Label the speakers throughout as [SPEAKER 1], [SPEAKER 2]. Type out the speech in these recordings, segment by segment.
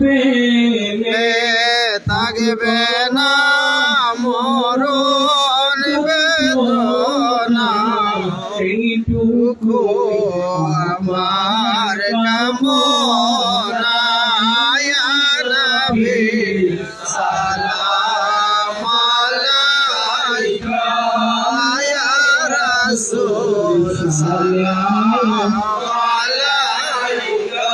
[SPEAKER 1] পেলে
[SPEAKER 2] থাকবে না মরণ বেদনা।
[SPEAKER 1] এইটুকু
[SPEAKER 2] আমার কামনা সালাম আলাইকা ইয়া রাসূল সালাম আলাইকা।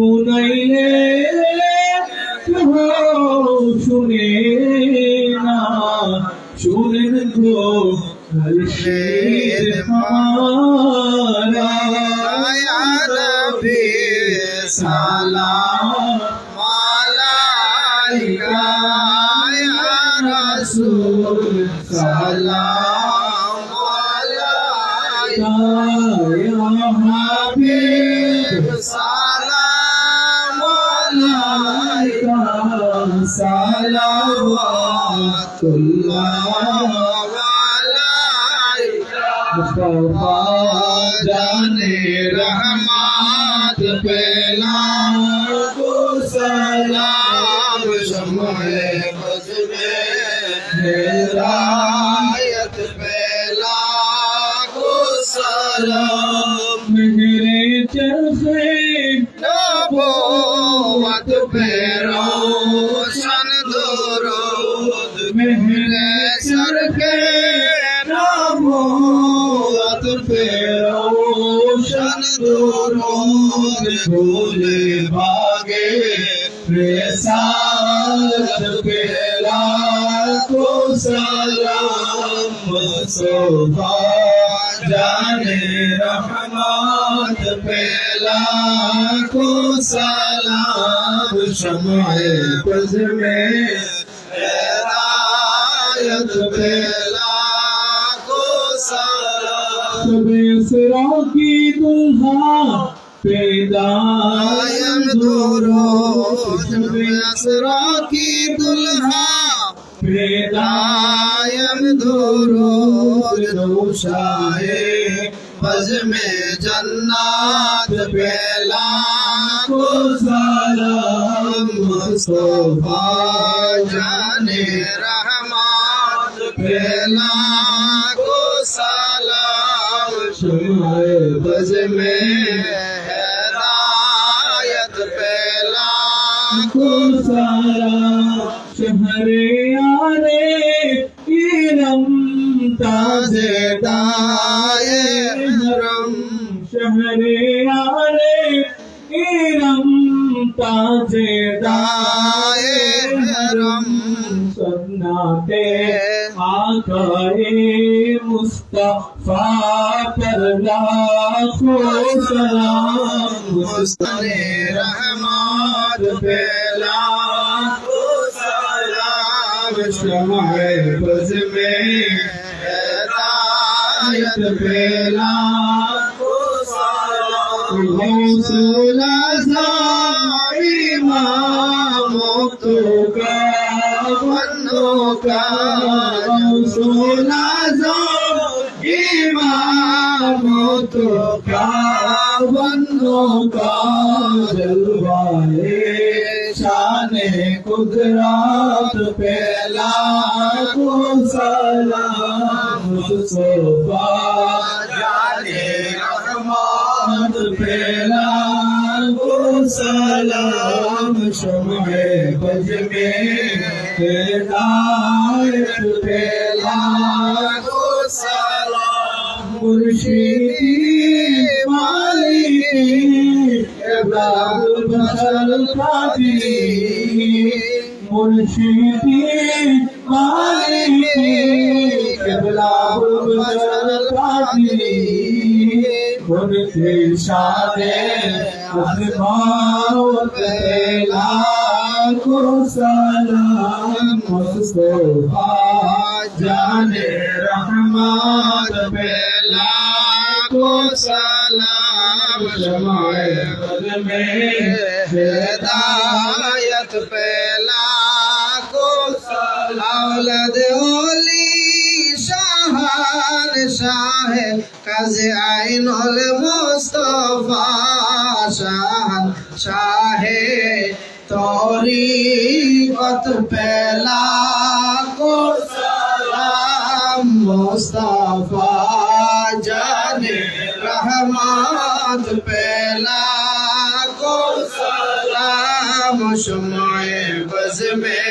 [SPEAKER 1] শুনাইলে শুনে না। শুনেন গো
[SPEAKER 2] সালাম আলাইকা ইয়া রাসূল সালাম আলাইকা ولایت
[SPEAKER 1] پہلا کو
[SPEAKER 2] سلام مہرے چرخے نبوت پہ روشن درود مہرے چرخے نبوت پہ روشن درود रिसालत पे लाखो सलाम मुस्तफा जाने रहमत पे लाखो सलाम शमए बज में हिदायत पे लाखो सलाम
[SPEAKER 1] सबे सिरा की दुल्हा पैदायम
[SPEAKER 2] आयम
[SPEAKER 1] दोरो
[SPEAKER 2] दोरो असरा की दुल्हा।
[SPEAKER 1] पैदायम
[SPEAKER 2] आयम दोरो बज में जन्नत पेला को सलाम मुस्तफ़ा जाने रहमत पेला को सलाम।
[SPEAKER 1] शमाए
[SPEAKER 2] बज में हैरायत पेला
[SPEAKER 1] को सारा शहरे आरे इरम ताजे
[SPEAKER 2] दाए हरम
[SPEAKER 1] शहरे आरे इरम ताजे
[SPEAKER 2] दाए हरम
[SPEAKER 1] सन्नाटे
[SPEAKER 2] کائے مصطفیٰ پر لاکھو سلام مصطفیٰ رحمت پہ لاکھو سلام شمع بز میں ہدایت پہ لاکھو سلام حوصلہ زاری ماں مکتو کا بندوں کا سونا زو امام تو کا بندوں کا جلوائے شان قدرات پھیلا کو سلام مصطفیٰ جانے رحمت پھیلا کو سلام شمع بج میں মুর্শিদি মালিক কেবলা বজর পাদি মুর্শিদ সাদে আসমাও তেলা লাখো
[SPEAKER 1] সালাম
[SPEAKER 2] মুস্তফা জানে রহমত পে লাখো সালাম
[SPEAKER 1] শমায় কদমে
[SPEAKER 2] হেদায়ত পে লাখো সালাম আওলাদ ওলি শাহান শাহ কাজে আইনুল মুস্তফা শাহান শাহে তরিকত পেলা কো সালাম মুস্তফা জানে রহমত পেলা কো সালাম শুমায়ে বজ মে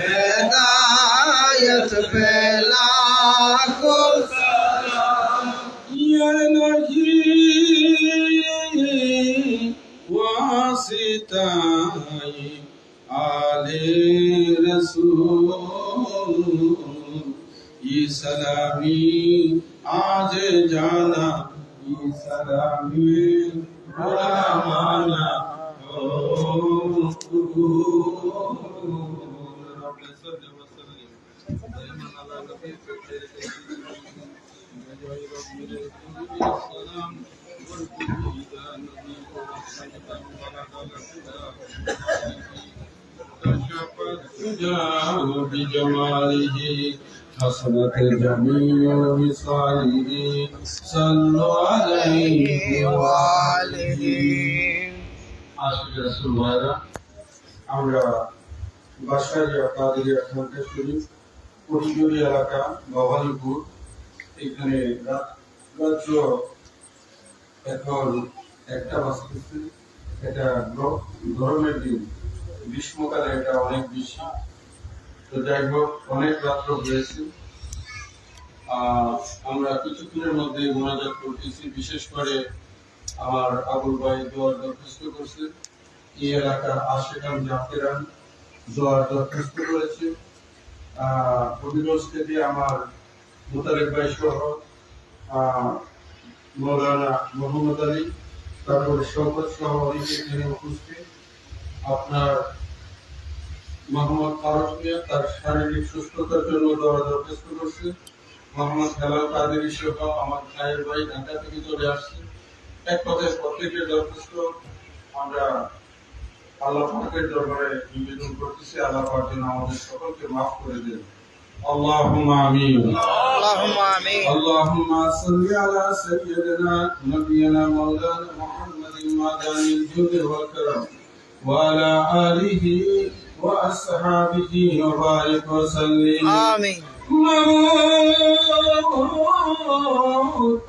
[SPEAKER 2] হেদায়ত পেলা
[SPEAKER 3] सलामी आज जाना ये सलामी बड़ा माना ओ رب صل وسلم دائما على نبيك خير السلام بجماله حسنت جميع وصاله صلوا عليه
[SPEAKER 2] وآله
[SPEAKER 3] আশিক রাসূল ভাইরা আমরা বাসারিয়া কাদিরিয়া খানকা শরীফ পরিজুরি এলাকা ভবানীপুর এখানে রাত- রাত্র এখন একটা বাজতেছে এটা গ- গরমের দিন গ্রীষ্মকালে এটা অনেক বেশি তো যাই হোক অনেক রাত্র হয়েছে আমরা কিছুক্ষণের মধ্যে মোনাজাত করতেছি। বিশেষ করে আমার আবুল ভাই দোয়ার দরখাস্ত করছে। এই এলাকার আশেকান জাতিরান দোয়ার দরখাস্ত করেছে। হবিগঞ্জ থেকে আমার মোতালেব ভাই সহ মৌলানা মোহাম্মদ আলী, তারপরে সহ অনেকে এখানে উপস্থিত। আপনার মোহাম্মদ ফারুক মিয়া তার শারীরিক সুস্থতার জন্য দোয়া দরখাস্ত করছে মোহাম্মদ হেলাল কাদেরি সহ আমার ভাইয়ের ভাই ঢাকা থেকে চলে আসছে এক কথায় প্রত্যেকের দরখাস্ত আমরা আল্লাহ পাকের দরবারে নিবেদন করতেছি আল্লাহ পাক যেন আমাদের সকলকে মাফ করে দেন اللهم آمين
[SPEAKER 2] اللهم آمين
[SPEAKER 3] اللهم صل على سيدنا نبينا مولانا محمد معدن الجود والكرم وعلى آله وأصحابه وبارك وسلم
[SPEAKER 2] آمين
[SPEAKER 3] মামুদ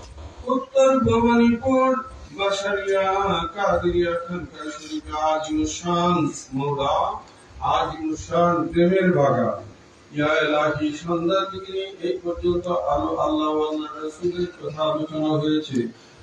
[SPEAKER 3] উত্তর ভবানীপুর বাসারিয়া কাদিরিয়া খানকা শরীফ আজিমুসান মৌলা আজিমুসান প্রেমের বাগান ইয়া এলাহি সন্ধ্যা থেকে এই পর্যন্ত আলো আল্লাহ ও আল্লাহ রাসূলের কথা আলোচনা হয়েছে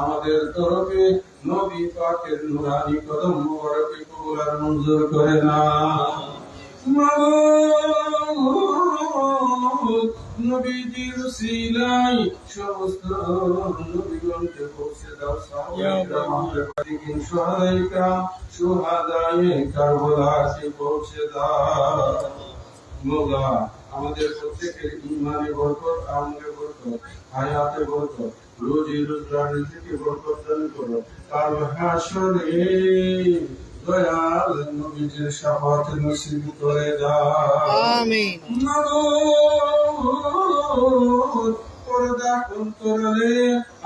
[SPEAKER 3] আমাদের তরফে নবী পাকের নুরানি কদম মোবারকে কবুল আর মঞ্জুর করে না। নবীজির সিলাই সমস্ত নবীগণকে পৌঁছে দাও সাহাবায়ে সোহাদায়ে কারবালাকে পৌঁছে দাও। মৌলা আমাদের প্রত্যেকের ইমানে বরকত আমলে বরকত হায়াতে বরকত।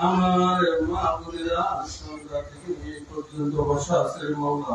[SPEAKER 3] আমার মা বোনেরা সন্ধ্যা থেকে এই পর্যন্ত বসা আছে মৌলা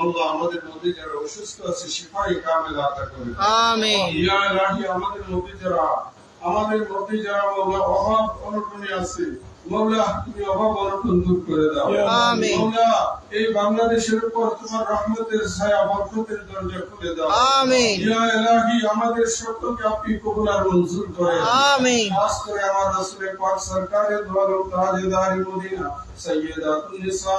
[SPEAKER 3] আল্লাহ আমাদের মধ্যে যারা অসুস্থ আছে শিফাই কামেল আতা করে
[SPEAKER 2] আমিন।
[SPEAKER 3] ইয়া ইলাহি আমাদের মধ্যে যারা আমাদের মধ্যে যারা মৌলা অভাব অনটনে আছে মৌলা তুমি অভাব অনটন দূর করে দাও।
[SPEAKER 2] আমিন।
[SPEAKER 3] মৌলা এই বাংলাদেশের উপর তোমার রহমতের ছায়া বরকতের দরজা খুলে দাও।
[SPEAKER 2] আমিন।
[SPEAKER 3] ইয়া ইলাহি আমাদের সকলকে আপনি কবুল আর মঞ্জুর করেন।
[SPEAKER 2] আমিন।
[SPEAKER 3] খাস করে আমার রাসূলের পাক সরকারের দোয়ার তাজেদারি মদিনা সৈয়দাতুন নিসা।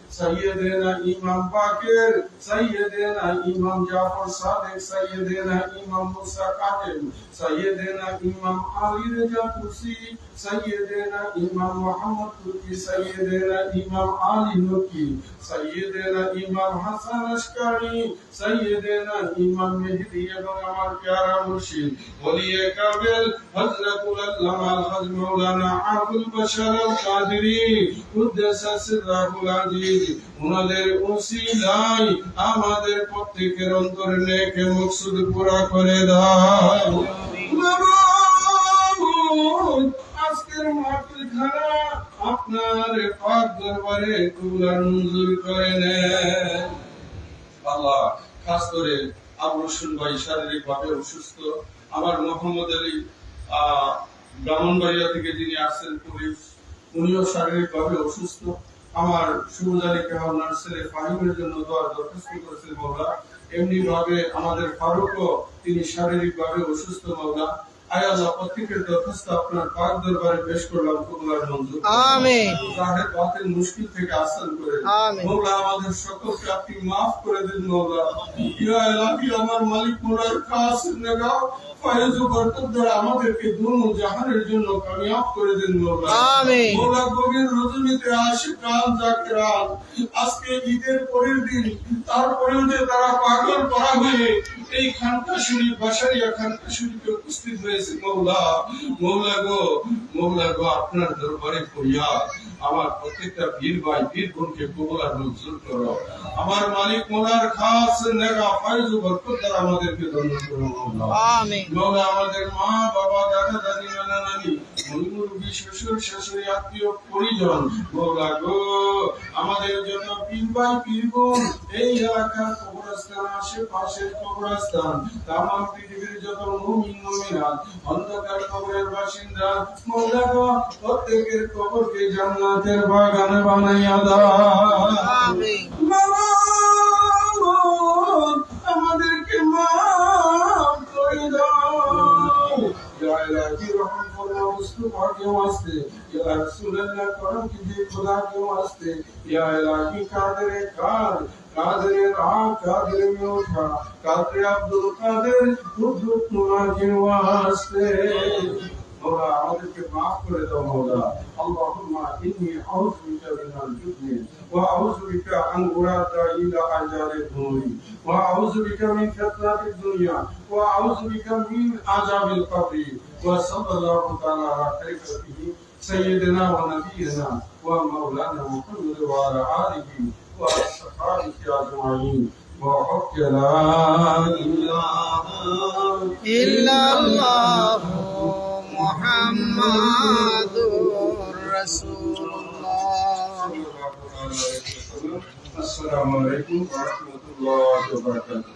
[SPEAKER 3] সৈয়দনা ইমাম বাকের, সৈয়দনা ইমাম জাফর সাদিক, সৈয়দনা ইমাম মুসা কাজিম সৈয়দনা ইমাম আলী রাজা কুসি সৈয়দনা ইমাম মোহাম্মদ তুর্কি সৈয়দনা ইমাম আলী নকি, সৈয়দনা ইমাম হাসান আশকারি, সৈয়দনা ইমাম মেহদি এবং আমার প্যারা মুর্শিদ। ওলিয়ে কামেল, হযরতুল আল্লামা আল মাওলানা আবুল বাশার কাদেরী কুদ্দাস সিররাহুল আজিজ। ওনাদের ওসিলায় আমাদের প্রত্যেকের অন্তরে নেকে মকসুদ পুরা করে দাও। আজকের মাহফিল খানা আপনার পাক দরবারে কবুল আর মঞ্জুর করে নেন। আল্লাহ খাস করে আবু রসুন ভাই শারীরিক ভাবে অসুস্থ। আমার মোহাম্মদ আলী ব্রাহ্মণবাড়িয়া থেকে যিনি আসছেন পুলিশ, উনিও শারীরিক ভাবে অসুস্থ। আমার সুবুজ আলী কেহার ছেলে ফাহিমের জন্য দোয়ার দরখাস্ত করেছেন মাওলা। এমনি ভাবে আমাদের ফারুকও তিনি শারীরিক ভাবে অসুস্থ মাওলা। আয় আল্লাহ প্রত্যেকের দরখাস্ত আপনার পাক দরবারে পেশ করলাম কবুলার মঞ্জুর।
[SPEAKER 2] আমিন।
[SPEAKER 3] জাহের বাতিল মুশকিল থেকে আসান করে
[SPEAKER 2] আমিন।
[SPEAKER 3] মৌলা আমাদের সকলকে আপনি মাফ করে দিন মৌলা। ইয়া ইলাহি আমার মালিক মোলার কাছ নেগাও ফয়েজ ও বরকত দ্বারা আমাদেরকে দুনো জাহানের জন্য কামিয়াব করে দিন
[SPEAKER 2] আমিন।
[SPEAKER 3] গভীর রজনীতে আশিকান জাকিরান আজকে ঈদের পরের দিন তারপরেও যে তারা পাগল করা হয়ে এই খানকা শরীফ বাসারিয়া খানকা শরীফে উপস্থিত হয়েছে। মৌলা মৌলা গো মৌলা গো আপনার দরবারে ফরিয়াদ। আমার প্রত্যেকটা বীর ভাই বীর বোনকে কবুল আর মঞ্জুর করো। আমার মালিক মোলার খাস নেগা ফাইজ ও বরকত দ্বারা আমাদেরকে ধন্য করো
[SPEAKER 2] আমিন।
[SPEAKER 3] মৌলা আমাদের মা বাবা দাদা দাদি নানা নানি মুরুবি শ্বশুর শাশুড়ি আত্মীয় পরিজন মৌলা গো আমাদের জন্য পীর ভাই পীর বোন এই এলাকার কবরস্থান আশেপাশের কবরস্থান তামাম পৃথিবীর যত মুমিন মুমিনাত অন্ধকার কবরের বাসিন্দা মৌলা গো প্রত্যেকের কবরকে জান্নাতের বাগানে বানাইয়া দাও।
[SPEAKER 2] আমিন।
[SPEAKER 3] और क्यों हँसते या रसूलल्लाह करम कीजिए खुदा क्यों हँसते या इलाही कादरे काद कादरे रा कादरे में उठा कादरे अब्दुल कादर दुख दुख तुम्हारा क्यों हँसते मौला, आदर के माफ़ कर दो मौला। अल्लाहुम्मा इन्नी औज़ बिक मिन अल-जुब्न व औज़ बिक अन उरादा इला अजाल दुनी व औज़ बिक मिन फितनत दुनिया, व औज़ وصلى الله تعالى على خير سيدنا ونبينا ومولانا محمد وعلى آله وأصحابه أجمعين. وحق لا إله
[SPEAKER 2] إلا الله محمد رسول الله.
[SPEAKER 3] السلام عليكم ورحمة الله وبركاته.